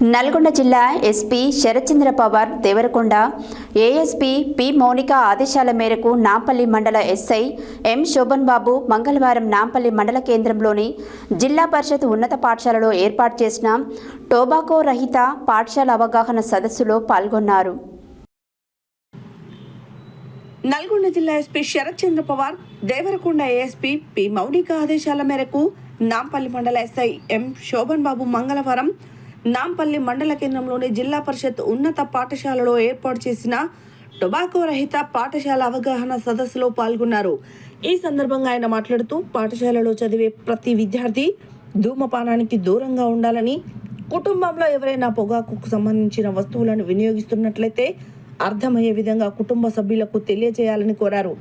నల్గొండ జిల్లా SP Sharathchandra Pawar Devarakonda ASP P Mounika ఆదేశాల మేరకు నాంపల్లి మండల ఎస్ఐ ఎం శోభన్ బాబు మంగళవారం నాంపల్లి మండల కేంద్రంలోని జిల్లా పరిషత్ ఉన్నత పాఠశాలలో ఏర్పాటు చేసిన టోబాకో రహిత పాఠశాల అవగాహన సదస్సులో పాల్గొన్నారు. నల్గొండ జిల్లా SP Sharathchandra Pawar Devarakonda ASP P Mounika ఆదేశాల మేరకు నాంపల్లి మండల ఎస్ఐ ఎం శోభన్ బాబు మంగళవారం నాంపల్లి మండల కేంద్రంలోని జిల్లా పరిషత్ ఉన్నత పాఠశాలలో ఏర్పాటు చేసిన టొబాకో రహిత పాఠశాల అవగాహన సదస్సులో పాల్గొన్నారు. ఈ సందర్భంగా ఆయన మాట్లాడుతూ పాఠశాలలో చదివే ప్రతి విద్యార్థి ధూమపానానికి దూరంగా ఉండాలని కుటుంబంలో ఎవరైనా పొగాకుకు సంబంధించిన వస్తువులను వినియోగిస్తున్నట్లయితే అర్థమయ్యే విధంగా కుటుంబ సభ్యులకు తెలియజేయాలని కోరారు.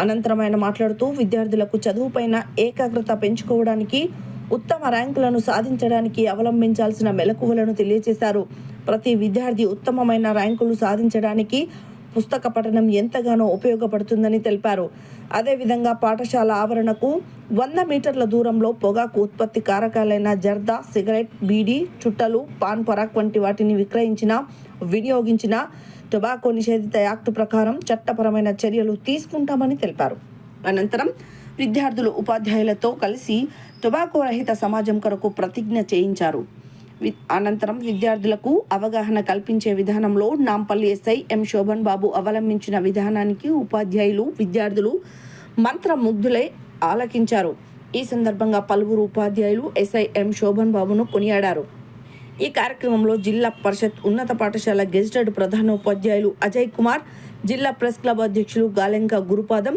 అనంతరం ఆయన మాట్లాడుతూ విద్యార్థులకు చదువుపైన ఏకాగ్రత పెంచుకోవడానికి ఉత్తమ ర్యాంకులను సాధించడానికి అవలంబించాల్సిన మెలకువలను తెలియజేశారు. ప్రతి విద్యార్థి ఉత్తమమైన ర్యాంకులు సాధించడానికి పుస్తక పఠనం ఎంతగానో ఉపయోగపడుతుందని తెలిపారు. అదేవిధంగా పాఠశాల ఆవరణకు వంద మీటర్ల దూరంలో పొగాకు ఉత్పత్తి కారకాలైన జర్దా సిగరెట్ బీడీ చుట్టలు పాన్ పరాక్ వంటి వాటిని విక్రయించిన వినియోగించిన టొబాకో నిషేధిత యాక్ట్ ప్రకారం చట్టపరమైన చర్యలు తీసుకుంటామని తెలిపారు. అనంతరం విద్యార్థులు ఉపాధ్యాయులతో కలిసి టొబాకో రహిత సమాజం కొరకు ప్రతిజ్ఞ చేయించారు. అనంతరం విద్యార్థులకు అవగాహన కల్పించే విధానంలో నాంపల్లి ఎస్ఐ ఎం శోభన్ బాబు అవలంబించిన విధానానికి ఉపాధ్యాయులు విద్యార్థులు మంత్రముగ్ధులై ఆలకించారు. ఈ సందర్భంగా పలువురు ఉపాధ్యాయులు ఎస్ఐ ఎం శోభన్ బాబును కొనియాడారు. ఈ కార్యక్రమంలో జిల్లా పరిషత్ ఉన్నత పాఠశాల గెజిటెడ్ ప్రధానోపాధ్యాయులు అజయ్ కుమార్ జిల్లా ప్రెస్ క్లబ్ అధ్యక్షులు గాలెంక గురుపాదం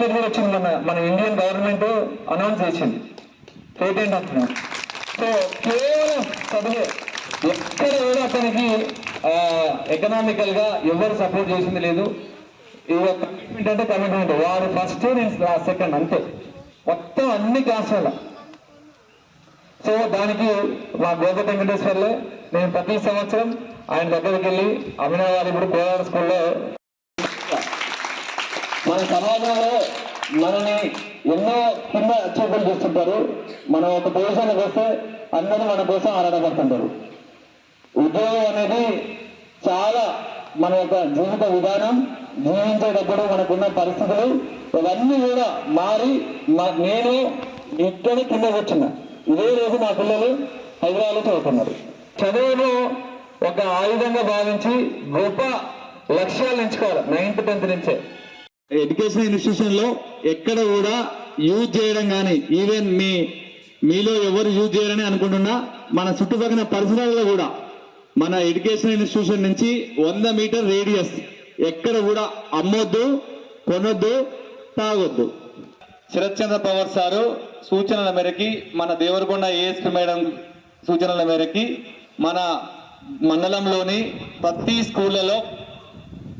సబ్సిడీ వచ్చింది మన మన ఇండియన్ గవర్నమెంట్ అనౌన్స్ చేసింది పేటెంట్ అంటున్నాం సో కేవలం ఎక్కడ కూడా అతనికి ఎకనామికల్గా ఎవరు సపోర్ట్ చేసింది లేదు. ఇది కమిట్మెంట్ అంటే కమిట్మెంట్ వారు ఫస్ట్ నేను సెకండ్ అంతే. మొత్తం అన్ని క్లాసుల సో దానికి మా గోప వెంకటేశ్వర్లే నేను ప్రతి సంవత్సరం ఆయన దగ్గరికి వెళ్ళి అభినవారి ఇప్పుడు గోదావరి స్కూల్లో. మన సమాజంలో మనని ఎన్నో కింద చూపులు చూస్తుంటారు. మనం ఒక పొజిషన్కి వస్తే అందరూ మన కోసం ఆరాటపడుతుంటారు. ఉద్యోగం అనేది చాలా మన యొక్క జీవిత విధానం జీవించేటప్పుడు మనకున్న పరిస్థితులు ఇవన్నీ కూడా మారి మా- నేను ఇక్కడ కింద కూర్చున్నా. ఇదే రోజు మా పిల్లలు హైదరాబాద్లో చదువుతున్నారు. చదువును ఒక ఆయుధంగా భావించి గొప్ప లక్ష్యాలు ఎంచుకోవాలి. నైన్త్ టెన్త్ నుంచే. ఎడ్యుకేషన్ ఇన్స్టిట్యూషన్లో ఎక్కడ కూడా యూజ్ చేయడం కానీ ఈవెన్ మీ మీలో ఎవరు యూజ్ చేయాలని అనుకుంటున్నా మన చుట్టుపక్కల పరిసరాల్లో కూడా మన ఎడ్యుకేషన్ ఇన్స్టిట్యూషన్ నుంచి వంద మీటర్ రేడియస్ ఎక్కడ కూడా అమ్మొద్దు కొనొద్దు తాగొద్దు. శరత్ పవర్ సారు సూచనల మేరకి మన దేవరకొండ ఏఎస్పీ మేడం సూచనల మేరకి మన మండలంలోని ప్రతి స్కూళ్ళలో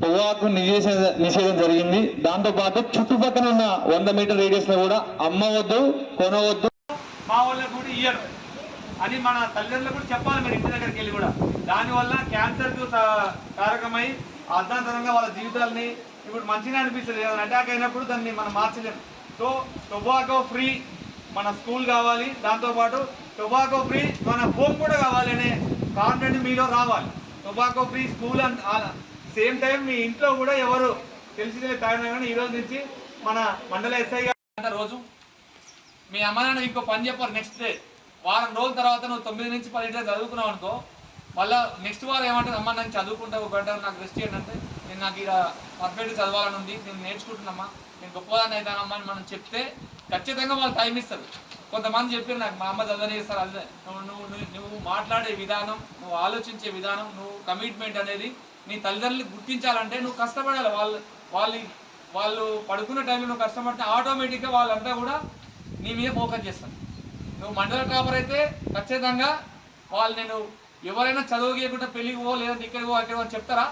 పొగాకు నిషేధ నిషేధం జరిగింది. దాంతోపాటు చుట్టుపక్కల ఉన్న వంద మీటర్ రేడియస్లో కూడా అమ్మవద్దు కొనవద్దు. మా వాళ్ళకు కూడా ఇయ్యరు. అని మన తల్లిదండ్రులు కూడా చెప్పాలి మరి ఇంటి దగ్గరికి వెళ్ళి కూడా. దానివల్ల క్యాన్సర్కు కారకమై అర్థాంతరంగా వాళ్ళ జీవితాలని ఇప్పుడు మంచిగా అనిపిస్తుంది ఏదైనా అటాక్ అయినప్పుడు దాన్ని మనం మార్చలేం. సో టొబాకో ఫ్రీ మన స్కూల్ కావాలి. దాంతోపాటు టొబాకో ఫ్రీ మన హోమ్ కూడా కావాలి అనే కాన్ఫిడెంట్ మీలో రావాలి. Tobacco free school same time మీ ఇంట్లో కూడా ఎవరు తెలిసిన తాగినా కానీ ఈరోజు నుంచి మన మండల ఎస్ఐ గారు రోజు మీ అమ్మ నాన్న ఇంకో పని చెప్పారు నెక్స్ట్ డే వారం రోజుల తర్వాత నువ్వు తొమ్మిది నుంచి పది డేస్ చదువుకున్నావు అనుకో మళ్ళా నెక్స్ట్ వారం ఏమంటారు అమ్మ నేను చదువుకుంటావు బెటర్ నాకు రెస్ట్ చేయండి అంటే నేను నాకు ఇలా పర్ఫెక్ట్ చదవాలని ఉంది నేను నేర్చుకుంటున్నామ్మా నేను గొప్పదాన్ని అవుతానమ్మా అని మనం చెప్తే ఖచ్చితంగా వాళ్ళు టైం ఇస్తారు. కొంతమంది చెప్పారు నాకు మా అమ్మ చదవనేస్తారు అదే నువ్వు నువ్వు నువ్వు- నువ్వు మాట్లాడే విధానం నువ్వు ఆలోచించే విధానం నువ్వు కమిట్మెంట్ అనేది నీ తల్లిదండ్రులు గుర్తించాలంటే నువ్వు కష్టపడాలి. వాళ్ళు వాళ్ళు వాళ్ళు పడుకున్న టైంలో నువ్వు కష్టపడితే ఆటోమేటిక్గా వాళ్ళంతా కూడా నీ మీద ఫోకస్ చేస్తాను. నువ్వు మండల టాపర్ అయితే ఖచ్చితంగా వాళ్ళు నేను ఎవరైనా చదువు గీయకుండా పెళ్ళికి పో లేదంటే ఇక్కడికి పో అక్కడికి అని చెప్తారా?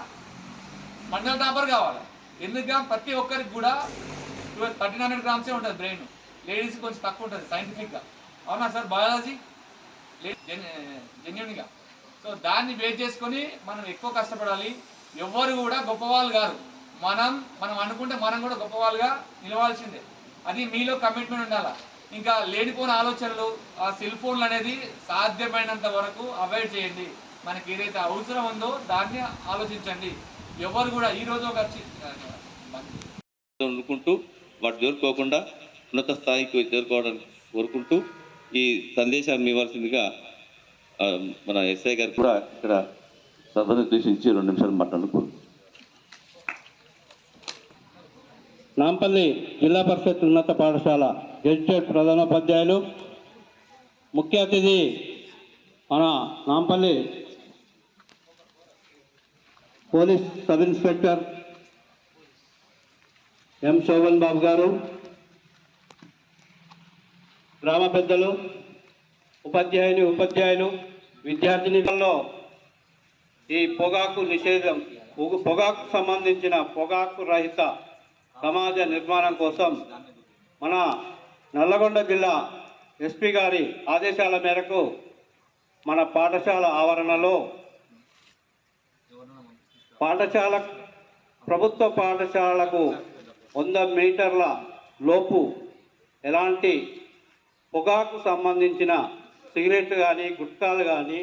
మండల టాపర్ కావాలి. ఎందుకు ప్రతి ఒక్కరికి కూడా థర్టీన్ హండ్రెడ్ గ్రామ్సే ఉంటుంది బ్రెయిన్. లేడీస్ కొంచెం తక్కువ ఉంటుంది సైంటిఫిక్గా అవునా సార్? బయాలజీ? జెన్యున్గా. సో దాన్ని బేస్ చేసుకొని మనం ఎక్కువ కష్టపడాలి. ఎవ్వరు కూడా గొప్పవాళ్ళు గారు మనం మనం అనుకుంటే మనం కూడా గొప్పవాళ్ళుగా నిలవాల్సిందే. అది మీలో కమిట్మెంట్ ఉండాలి? ఇంకా లేనిపోని ఆలోచనలు ఆ సెల్ ఫోన్లు అనేది సాధ్యమైనంత వరకు అవాయిడ్ చేయండి. మనకి ఏదైతే అవసరం ఉందో దాన్ని ఆలోచించండి. ఎవరు కూడా ఈ రోజు ఒక అనుకుంటూ వాటి చేరుకోకుండా ఉన్నత స్థాయికి చేరుకోవడానికి కోరుకుంటూ ఈ సందేశాన్ని ఇవ్వాల్సిందిగా మన ఎస్ఐ గారు కూడా ఇక్కడ సభను ఉద్దేశించి రెండు నిమిషాలు మాట్లాడుకో నాంపల్లి జిల్లా పరిషత్ ఉన్నత పాఠశాల గెజిటెడ్ ప్రధానోపాధ్యాయులు ముఖ్య అతిథి మన Nampally police sub inspector M Shobhan Babu garu గ్రామ పెద్దలు ఉపాధ్యాయుని ఉపాధ్యాయులు విద్యార్థినిలో ఈ పొగాకు నిషేధం పొగాకు సంబంధించిన పొగాకు రహిత సమాజ నిర్మాణం కోసం మన నల్లగొండ జిల్లా ఎస్పీ గారి ఆదేశాల మేరకు మన పాఠశాల ఆవరణలో పాఠశాల ప్రభుత్వ పాఠశాలకు వంద మీటర్ల లోపు ఎలాంటి పొగాకు సంబంధించిన సిగరెట్ కానీ గుట్కాలు కానీ